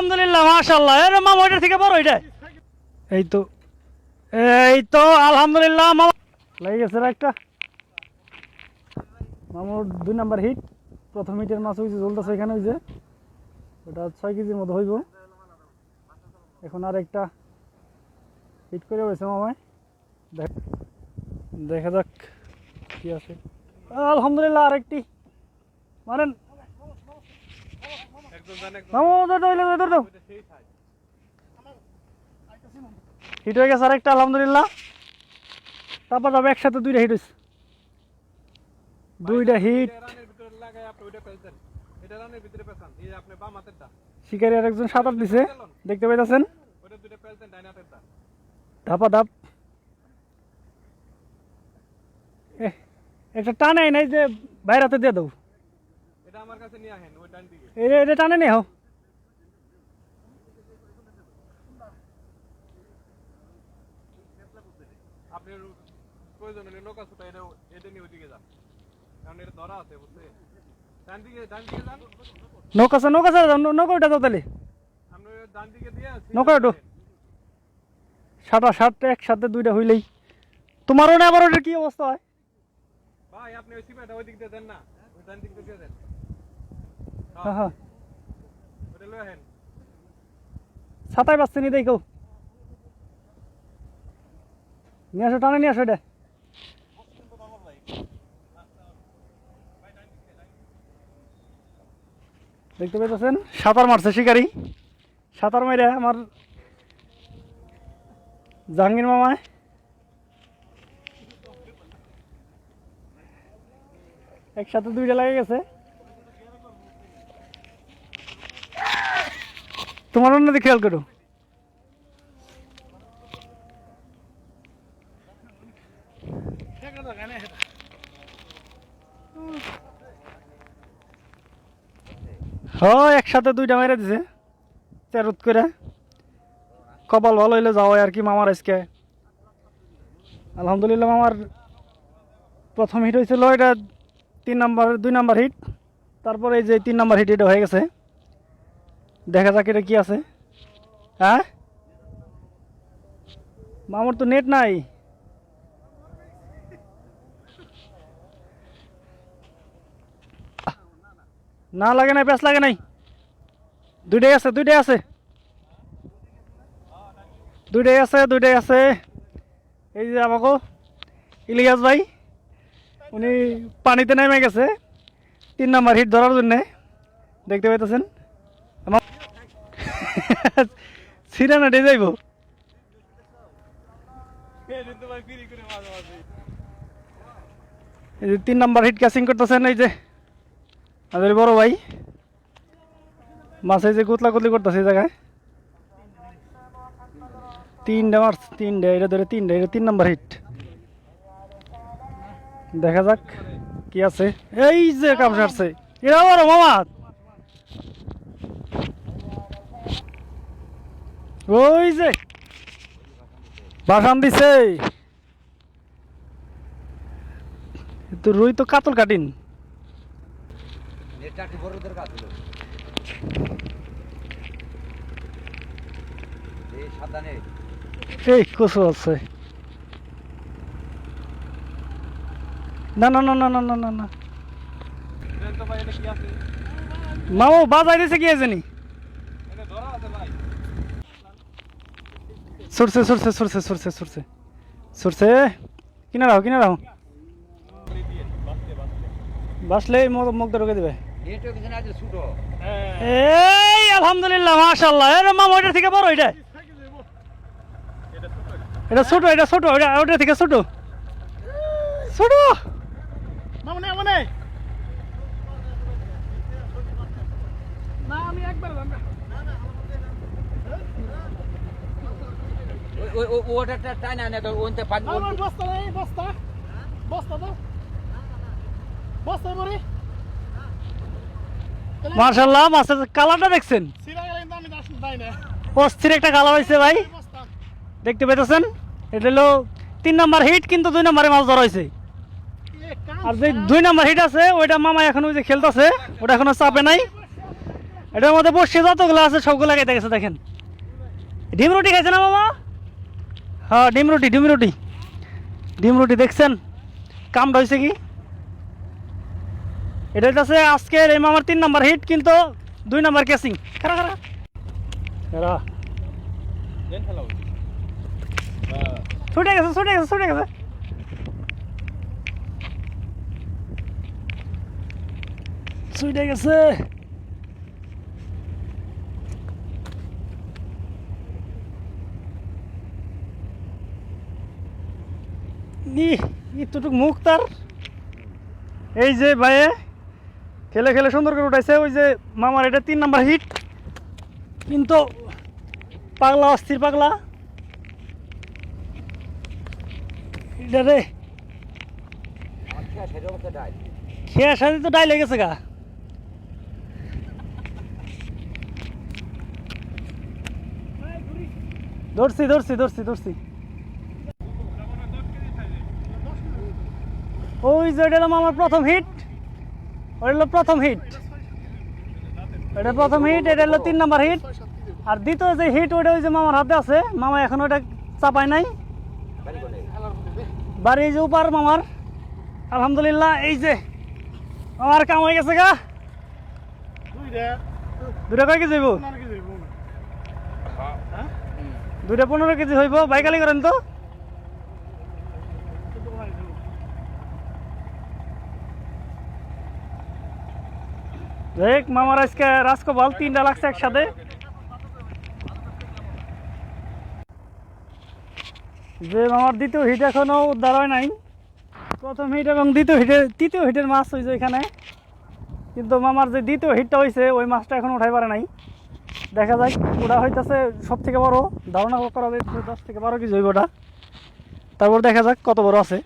আলহামদুলিল্লাহ মাশাল্লাহ এর মামা, ওইটা থেকে বড় ওইটা। এই তো এই তো, আলহামদুলিল্লাহ, মামা। লেগে গেছে একটা। মামুর দুই নাম্বার হিট, প্রথম হিটের মাছ হয়েছে ঝোলটা এখানে হয়েছে ওটা ছয় কেজির মতো হইব। এখন আর একটা হিট করে হয়েছে মামায় দেখ- দেখা যাক কি আছে আলহামদুলিল্লাহ, আরেকটি। মারেন। মামু, ধর একজন সাঁতার দিছে, দেখতে পাইতেছেন? ধাপা ধাপ। একটা টানাই নাই যে বাইরাতে দিয়ে দাও এটা আমার কাছে নিয়ে আসেন ওই ডান দিকে। এটা এটা টানে আপনি প্রয়োজন হলে নৌকা ছুটা এটা এটা নিয়ে ওইদিকে যান। কারণ এটা ধরা আছে ডান দিকে ডান দিকে যান। নৌকা নৌকা নৌকা ওটা দাও তাহলে। আপনি ডান দিকে দিয়ে নৌকা। সাটা সাতটা একসাথে দুইটা হইলেই। তোমারও না আবার ওটার কি অবস্থা হয়? ভাই আপনি ওই সিমেন্ট ওই দিক দিয়ে দেন না। ওই ডান দিক দিয়ে দেন। হ্যাঁ হ্যাঁ। ছাতায় পাচ্ছে নি দেখো। নিয়ে আসো টানে নিয়ে আসো এটা। দেখতে পাইতেছেন? সাঁতার মারছে শিকারি। সাঁতার মাইরে আমার জাহাঙ্গীর মামায়। একসাথে দুইটা লাগে গেছে। তোমার অন্যদিকে খেয়াল করো। হ একসাথে দুইটা মেরে দিছে। তেরত করে কপাল ভালো হইলে যাও আর কি মামার আজকে। আলহামদুলিল্লাহ মামার প্রথম হিট হয়েছিল এটা তিন নাম্বার, দুই নাম্বার হিট তারপরে এই যে তিন নাম্বার হিট এটা হয়ে গেছে। দেখা যাক এটা কি আছে। হ্যাঁ? মামার তো নেট নাই। না লাগে নাই পেঁচ লাগে নাই। দুইটাই আছে দুইটাই আছে। দুইটাই আছে দুইটাই আছে। এই যে আমাকে ইলিয়াস ভাই, উনি পানিতে নেমে গেছে। তিন নাম্বার হিট ধরার জন্যে। দেখতে পাইতেছেন? সিরানা ডে যাইব। এই যে তিন নাম্বার হিট ক্যাচিং করতেছেন, এই যে আমাদের বড় ভাই। মাছে যে কুতলা কুতলি করতেছে এই জায়গায়। তিনটা মারছে তিনটা, এটা ধরে তিনটা, এটা তিন নাম্বার হিট দেখা যাক কি আছে। এই যে কাম সারছে। এরা বড় মামা। ওই যে বাগান দিছে। তো রুই তো কাতল কাটিন। এই কচু আছে। না না না না না না না মামু বাজাই দিছে কি জানি? সরছে সরছে সরছে সরছে সরছে। সরছে? কিনা রাখো কিনা রাখো বাসলে মুখ ঢুকে দিবে। এই, আলহামদুলিল্লাহ এর মামা, ওইটা থেকে বড় এটা এটা ছোট এটা ছোট ওটা ওটা থেকে ছোট। ছোট। মামনে মামনে না। আমি একবার জানবে ওই ওই ওই- ওটা টাই না কালারটা দেখছেন? একটা কালার ভাই। দেখতে পেতেছেন? এটা হলো তিন নাম্বার হিট, কিন্তু দুই নাম্বারে মাছ ধরা হয়েছে। আর যে দুই নাম্বার হিট আছে, ওইটা মামা এখন ওই যে খেলতেছে, ওটা এখনও চাপে নাই। এটার মধ্যে বসে যতগুলো আছে, সবগুলো খাইতে গেছে, দেখেন। ডিম রুটি খাইছে না মামা? হ্যাঁ ডিম রুটি ডিম রুটি। ডিম রুটি দেখছেন? কামটা হয়েছে কি? এটা হচ্ছে আজকের এই মামার তিন নাম্বার হিট কিন্তু দুই নাম্বার কেসিং খারা খারা খারা ছুটে গেছে ছুটে গেছে ছুটে গেছে। ছুটে গেছে। এতটুক মুখ তার। এই যে ভাইয়ে, খেলে খেলে সুন্দর করে উঠাইছে। ওই যে মামার এটা তিন নাম্বার হিট। কিন্তু পাগলা, অস্থির পাগলা। এটা রে। খেয়ে তো ডাই লেগেছে গা। ধরছি ধরছি ধরছি ধরছি। ওই যে এটা হলো আমার প্রথম হিট ওটা হলো প্রথম হিট এটা প্রথম হিট এটা হলো তিন নাম্বার হিট আর দ্বিতীয় যে হিট ওটা ওই যে মামার হাতে আছে। মামা এখন ওটা চাপায় নাই। বাড়ি যে উপার মামার। আলহামদুলিল্লাহ, এই যে আমার কাম হয়ে গেছে গা। দুটা কয় কেজি হইব? দুটা পনেরো কেজি হইব বাইকালি করেন তো? দেখ মামার আজকে রাজকপাল তিনটা লাগছে একসাথে। যে মামার দ্বিতীয় হিট এখনও উদ্ধার হয় নাই। প্রথম হিট এবং দ্বিতীয় হিটের তৃতীয় হিটের মাছ হয়েছে এখানে। কিন্তু মামার যে দ্বিতীয় হিটটা হয়েছে, ওই মাছটা এখন উঠাই পারে নাই। দেখা যাক ওটা হইতেছে সব থেকে বড়। ধারণা করা যাচ্ছে দশ থেকে বারো কেজি ওটা। তারপর দেখা যাক কত বড় আছে।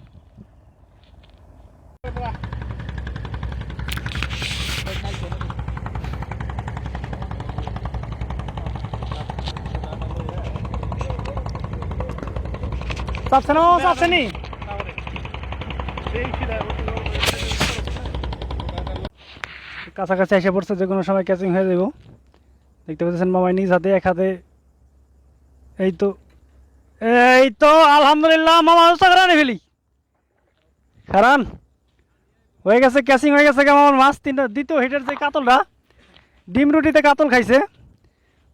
কাছাকাছি এসে পড়ছে, যে কোনো সময় ক্যাচিং হয়ে যাব দেখতে পাচ্ছেন মামাই নিজ হাতে, এক হাতে। এই তো এই তো, আলহামদুলিল্লাহ, মামা চাকরানি ফেলি। খারান, হয়ে গেছে ক্যাচিং হয়ে গেছে আমার মাছ। তিনটা, দ্বিতীয় হিটের যে কাতলটা, ডিম রুটিতে কাতল খাইছে।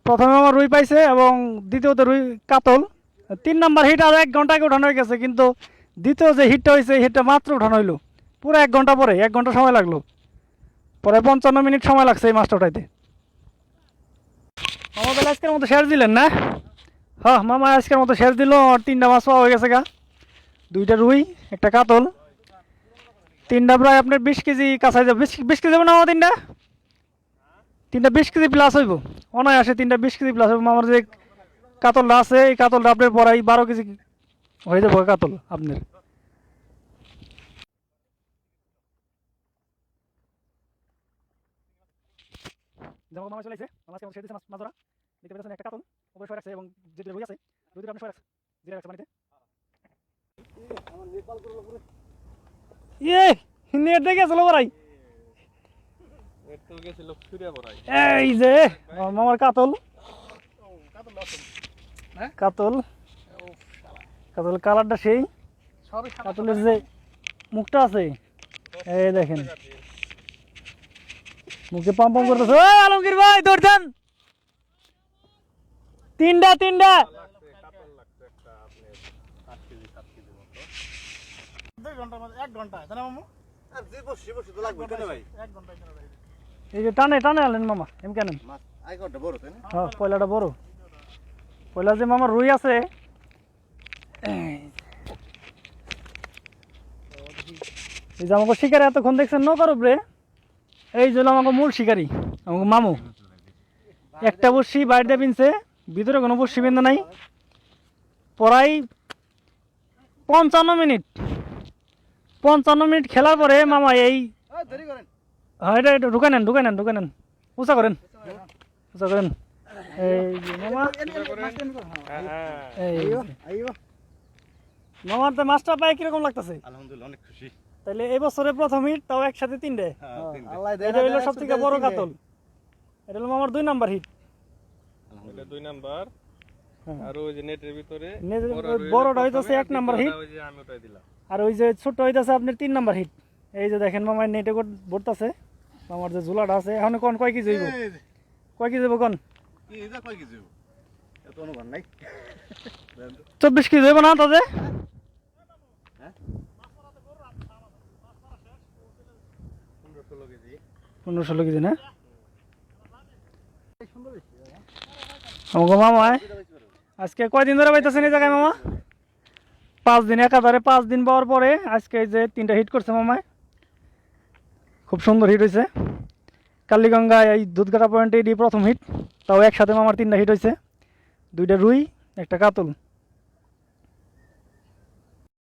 প্রথমে আমার রুই পাইছে এবং দ্বিতীয়তে রুই কাতল। তিন নাম্বার হিট আর এক ঘণ্টা আগে উঠানো হয়ে গেছে, কিন্তু দ্বিতীয় যে হিটটা হয়েছে হিটটা মাত্র উঠানো হইল। পুরো এক ঘণ্টা পরে, এক ঘণ্টা সময় লাগল। পরে পঞ্চান্ন মিনিট সময় লাগছে এই মাছটা উঠাইতে। আমাদের আজকের মতো শেয়ার দিলেন না? হ্যাঁ মামা আজকের মতো শেয়ার দিল, আর তিনটা মাছ পাওয়া হয়ে গেছে গা। দুইটা রুই, একটা কাতল। তিনটা প্রায় আপনার বিশ কেজি কাছাই যাবে। বিশ বিশ কেজি যাবে না আমার তিনটা? তিনটা বিশ কেজি প্লাস হইব। অনায়াসে তিনটা বিশ কেজি প্লাস হইব। মামার যে কাতলটা আছে এই কাতলটা আপনার পরাই বারো কেজি হয়ে যাব কাতল আপনার। যেমন মামা চলে আসছে মামা আজকে ছেড়ে দিয়েছে মাছ মাছ ধরা দেখতে পেয়েছেন একটা কাতল উপরে সরে রাখছে এবং যে দুটো রুই আছে দুই দুটো আপনি সরে রাখছে জিরে রাখছে পানিতে ইয়ে নেট দেখে বড়াই। এই যে মামার কাতল। কাতল কাতল। কাতল কালারটা সেই। কাতলের যে মুখটা আছে এই দেখেন। মুখে পাম পাম করতেছে। ওই আলমগীর ভাই দৌড়ান তিনটা তিনটা। এই যে টানে টানে আলেন মামা এম কেন হ্যাঁ পয়লাটা বড়। পয়লা যে মামার রুই আছে। এই যে আমাকে শিকারি এতক্ষণ দেখছেন নৌকার উপরে এই যে আমাকে মূল শিকারি আমাকে মামু। একটা বর্ষি বাইরে পিনছে ভিতরে কোনো বর্ষি বেঁধে নাই। প্রায় পঞ্চান্ন মিনিট। পঞ্চান্ন মিনিট খেলার পরে মামা এই হ্যাঁ এটা এটা ঢুকে নেন ঢুকে নেন ঢুকে নেন। উঁচা করেন। উঁচা করেন। মামা। মামার এই হিট একসাথে হ্যাঁ, সব থেকে দুই হিট হ্যাঁ। আর ওই যে এক hit। ওই যে ছোট্ট হইতাছে আপনার তিন নাম্বার হিট এই যে দেখেন মামার নেটে ভরতাছে আমার যে ঝুলাটা আছে এখন কোন কয় কেজি হইব কয় কেজি হইব কোন চব্বিশ কেজি হইব না তাদের পনেরো ষোলো কেজি। পনেরো ষোলো কেজি না? আমাকে মামায় আজকে কয়দিন ধরে পাইতেছেন এই জায়গায় মামা? পাঁচ দিন একাধারে পাঁচ দিন পাওয়ার পরে আজকে এই যে তিনটা হিট করছে মামায়। খুব সুন্দর হিট হয়েছে কালীগঙ্গা এই দুধগাটা পয়েন্টে এটি প্রথম হিট তাও একসাথে আমার তিনটা হিট হয়েছে দুইটা রুই, একটা কাতল।